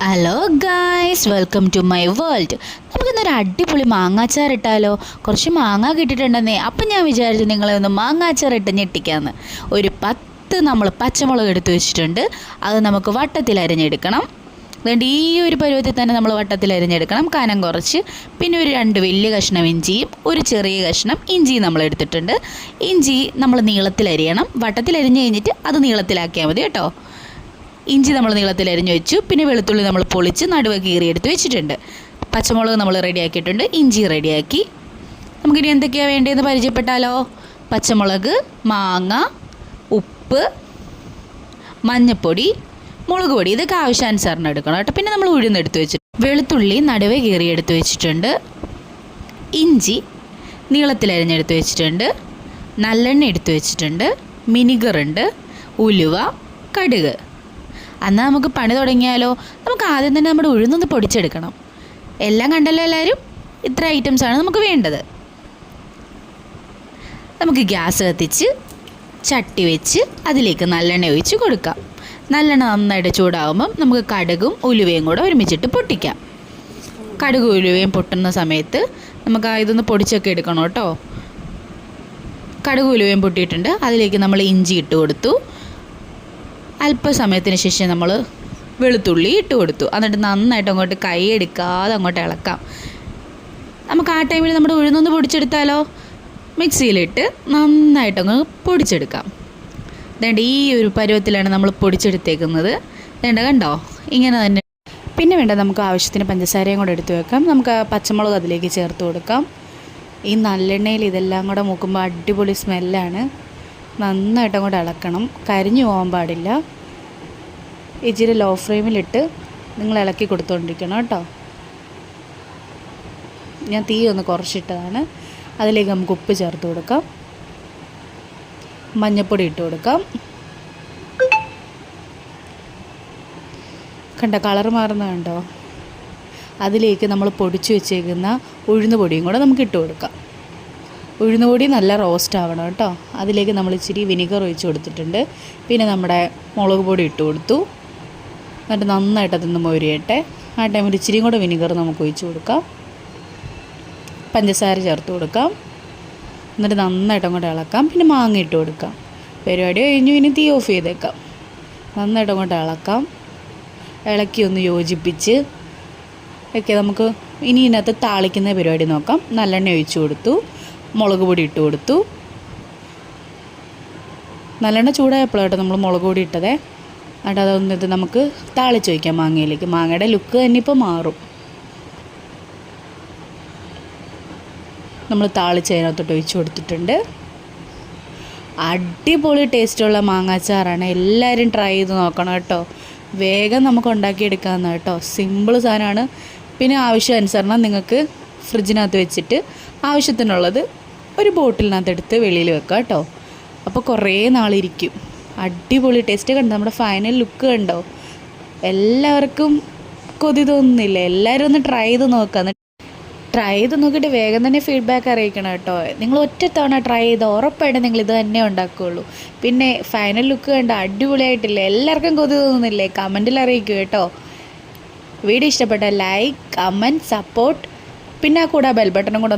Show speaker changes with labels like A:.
A: Hello guys welcome to my world നമുക്കിന്നൊരു അടിപൊളി മാങ്ങാച്ചാർ ഇട്ടാലോ? കുറച്ച് മാങ്ങ കിട്ടിയിട്ടുണ്ടെന്നേ. അപ്പം ഞാൻ വിചാരിച്ചു നിങ്ങളെ ഒന്ന് മാങ്ങാച്ചാർ ഇട്ട് ഞെട്ടിക്കാമെന്ന് ഒരു പത്ത് നമ്മൾ പച്ചമുളക് എടുത്തു വെച്ചിട്ടുണ്ട്. അത് നമുക്ക് വട്ടത്തിൽ അരിഞ്ഞെടുക്കണം. അതുകൊണ്ട് ഈ ഒരു പരുവത്തിൽ തന്നെ നമ്മൾ വട്ടത്തിൽ അരിഞ്ഞെടുക്കണം. കനം കുറച്ച്. പിന്നെ ഒരു രണ്ട് വലിയ കഷ്ണം ഇഞ്ചിയും ഒരു ചെറിയ കഷ്ണം ഇഞ്ചിയും നമ്മൾ എടുത്തിട്ടുണ്ട്. ഇഞ്ചി നമ്മൾ നീളത്തിൽ അരിയണം. വട്ടത്തിൽ അരിഞ്ഞ് കഴിഞ്ഞിട്ട് അത് നീളത്തിലാക്കിയാൽ മതി കേട്ടോ. ഇഞ്ചി നമ്മൾ നീളത്തിൽ അരിഞ്ഞു വെച്ചു. പിന്നെ വെളുത്തുള്ളി നമ്മൾ പൊളിച്ച് നടുവ് കീറിയെടുത്ത് വെച്ചിട്ടുണ്ട്. പച്ചമുളക് നമ്മൾ റെഡിയാക്കിയിട്ടുണ്ട് ഇഞ്ചി റെഡിയാക്കി നമുക്കിനി എന്തൊക്കെയാണ് വേണ്ടതെന്ന് പരിചയപ്പെട്ടാലോ? പച്ചമുളക് മാങ്ങ ഉപ്പ് മഞ്ഞൾപ്പൊടി മുളക് പൊടി. ഇതൊക്കെ ആവശ്യാനുസരണം എടുക്കണം കേട്ടോ. പിന്നെ നമ്മൾ ഉഴുന്നെടുത്ത് വെച്ചിട്ട് വെളുത്തുള്ളി നടുവേ കീറിയെടുത്ത് വെച്ചിട്ടുണ്ട്. ഇഞ്ചി നീളത്തിൽ അരിഞ്ഞെടുത്ത് വെച്ചിട്ടുണ്ട്. നല്ലെണ്ണ എടുത്ത് വെച്ചിട്ടുണ്ട്. മിനിഗറുണ്ട് ഉലുവ കടുക്. എന്നാൽ നമുക്ക് പണി തുടങ്ങിയാലോ? നമുക്ക് ആദ്യം തന്നെ നമ്മുടെ ഉഴുന്നൊന്ന് പൊടിച്ചെടുക്കണം. എല്ലാം കണ്ടല്ലോ എല്ലാവരും ഇത്ര ഐറ്റംസാണ് നമുക്ക് വേണ്ടത്. നമുക്ക് ഗ്യാസ് കത്തിച്ച് ചട്ടി വെച്ച് അതിലേക്ക് നല്ലെണ്ണ ഒഴിച്ച് കൊടുക്കാം. നല്ലെണ്ണ നന്നായിട്ട് ചൂടാകുമ്പം നമുക്ക് കടുകും ഉലുവയും കൂടെ ഒരുമിച്ചിട്ട് പൊട്ടിക്കാം. കടുകും ഉലുവയും പൊട്ടുന്ന സമയത്ത് നമുക്ക് ഇതൊന്ന് പൊടിച്ചൊക്കെ എടുക്കണം കേട്ടോ. കടുക് ഉലുവയും പൊട്ടിയിട്ടുണ്ട്. അതിലേക്ക് നമ്മൾ ഇഞ്ചി ഇട്ട് കൊടുത്തു. അല്പസമയത്തിന് ശേഷം നമ്മൾ വെളുത്തുള്ളി ഇട്ട് കൊടുത്തു. എന്നിട്ട് നന്നായിട്ട് അങ്ങോട്ട് കൈ എടുക്കാതെ അങ്ങോട്ട് ഇളക്കാം. നമുക്ക് ആ ടൈമിൽ നമ്മുടെ ഉഴുന്നൊന്ന് പൊടിച്ചെടുത്താലോ? മിക്സിയിലിട്ട് നന്നായിട്ട് അങ്ങ് പൊടിച്ചെടുക്കാം. ഇതേണ്ട ഈ ഒരു പരുവത്തിലാണ് നമ്മൾ പൊടിച്ചെടുത്തേക്കുന്നത്. വേണ്ട കണ്ടോ? ഇങ്ങനെ തന്നെ. പിന്നെ വേണ്ട നമുക്ക് ആവശ്യത്തിന് പഞ്ചസാരയും കൂടെ എടുത്തു വെക്കാം. നമുക്ക് പച്ചമുളക് അതിലേക്ക് ചേർത്ത് കൊടുക്കാം. ഈ നല്ലെണ്ണയിൽ ഇതെല്ലാം കൂടെ മൂക്കുമ്പോൾ അടിപൊളി സ്മെല്ലാണ് നന്നായിട്ട് അങ്ങോട്ട് ഇളക്കണം. കരിഞ്ഞു പോകാൻ പാടില്ല. ഇച്ചിരി ലോ ഫ്ലെയിമിലിട്ട് നിങ്ങൾ ഇളക്കി കൊടുത്തുകൊണ്ടിരിക്കണം കേട്ടോ. ഞാൻ തീ ഒന്ന് കുറച്ചിട്ടതാണ്. അതിലേക്ക് നമുക്ക് ഉപ്പ് ചേർത്ത് കൊടുക്കാം. മഞ്ഞൾപ്പൊടി ഇട്ട് കൊടുക്കാം. കണ്ട കളർ മാറുന്ന കണ്ടോ? അതിലേക്ക് നമ്മൾ പൊടിച്ചു വെച്ചേക്കുന്ന ഉഴുന്ന് പൊടിയും കൂടെ നമുക്ക് ഇട്ട് കൊടുക്കാം. ഉഴുന്ന് പൊടി നല്ല റോസ്റ്റ് ആവണം കേട്ടോ. അതിലേക്ക് നമ്മൾ ഇച്ചിരി വിനിഗർ ഒഴിച്ച് കൊടുത്തിട്ടുണ്ട്. പിന്നെ നമ്മുടെ മുളക് പൊടി ഇട്ട് കൊടുത്തു. എന്നിട്ട് നന്നായിട്ട് അതൊന്ന് മൊരിയട്ടെ. ആ ടൈമിൽ ഇച്ചിരിയും കൂടെ വിനിഗർ നമുക്ക് ഒഴിച്ച് കൊടുക്കാം. പഞ്ചസാര ചേർത്ത് കൊടുക്കാം. എന്നിട്ട് നന്നായിട്ട് അങ്ങോട്ട് ഇളക്കാം. പിന്നെ മാങ്ങ ഇട്ട് കൊടുക്കാം. പരിപാടി കഴിഞ്ഞു. ഇനി തീ ഓഫ് ചെയ്തേക്കാം. നന്നായിട്ട് അങ്ങോട്ട് ഇളക്കാം. ഇളക്കി ഒന്ന് യോജിപ്പിച്ച് ഒക്കെ നമുക്ക് ഇനി ഇതിനകത്ത് താളിക്കുന്ന പരിപാടി നോക്കാം. നല്ലെണ്ണ ഒഴിച്ചു കൊടുത്തു. മുളക് പൊടി ഇട്ട് കൊടുത്തു. നല്ലെണ്ണ ചൂടായപ്പോഴാണ് നമ്മൾ മുളക് പൊടി ഇട്ടതേ. എന്നിട്ട് അതൊന്ന് ഇത് നമുക്ക് താളിച്ച് വയ്ക്കാം മാങ്ങയിലേക്ക്. മാങ്ങയുടെ ലുക്ക് തന്നെ ഇപ്പോൾ മാറും. നമ്മൾ താളിച്ച് അതിനകത്തോട്ട് ഒഴിച്ച് കൊടുത്തിട്ടുണ്ട്. അടിപൊളി ടേസ്റ്റുള്ള മാങ്ങാച്ചാറാണ്. എല്ലാവരും ട്രൈ ചെയ്ത് നോക്കണം കേട്ടോ. വേഗം നമുക്ക് ഉണ്ടാക്കിയെടുക്കാമെന്ന് കേട്ടോ. സിമ്പിൾ സാധനമാണ്. പിന്നെ ആവശ്യാനുസരണം നിങ്ങൾക്ക് ഫ്രിഡ്ജിനകത്ത് വെച്ചിട്ട് ആവശ്യത്തിനുള്ളത് ഒരു ബോട്ടിലിനകത്ത് എടുത്ത് വെളിയിൽ വെക്കാം കേട്ടോ. അപ്പോൾ കുറേ നാളിരിക്കും. അടിപൊളി ടേസ്റ്റ് കണ്ടോ? നമ്മുടെ ഫൈനൽ ലുക്ക് കണ്ടോ? എല്ലാവർക്കും കൊതി തോന്നുന്നില്ല. എല്ലാവരും ഒന്ന് ട്രൈ ചെയ്ത് നോക്കാം. ട്രൈ ചെയ്ത് നോക്കിയിട്ട് വേഗം തന്നെ ഫീഡ്ബാക്ക് അറിയിക്കണം കേട്ടോ. നിങ്ങൾ ഒറ്റ തവണ ട്രൈ ചെയ്ത് ഉറപ്പായിട്ട് നിങ്ങൾ ഇത് തന്നെ ഉണ്ടാക്കുകയുള്ളൂ. പിന്നെ ഫൈനൽ ലുക്ക് കണ്ട? അടിപൊളിയായിട്ടില്ല? എല്ലാവർക്കും കൊതി തോന്നുന്നില്ലേ? കമന്റിൽ അറിയിക്കൂ കേട്ടോ. വീഡിയോ ഇഷ്ടപ്പെട്ട ലൈക്ക് കമന്റ് സപ്പോർട്ട് പിന്നെ ആ കൂടെ ബെൽ ബട്ടണും കൂടെ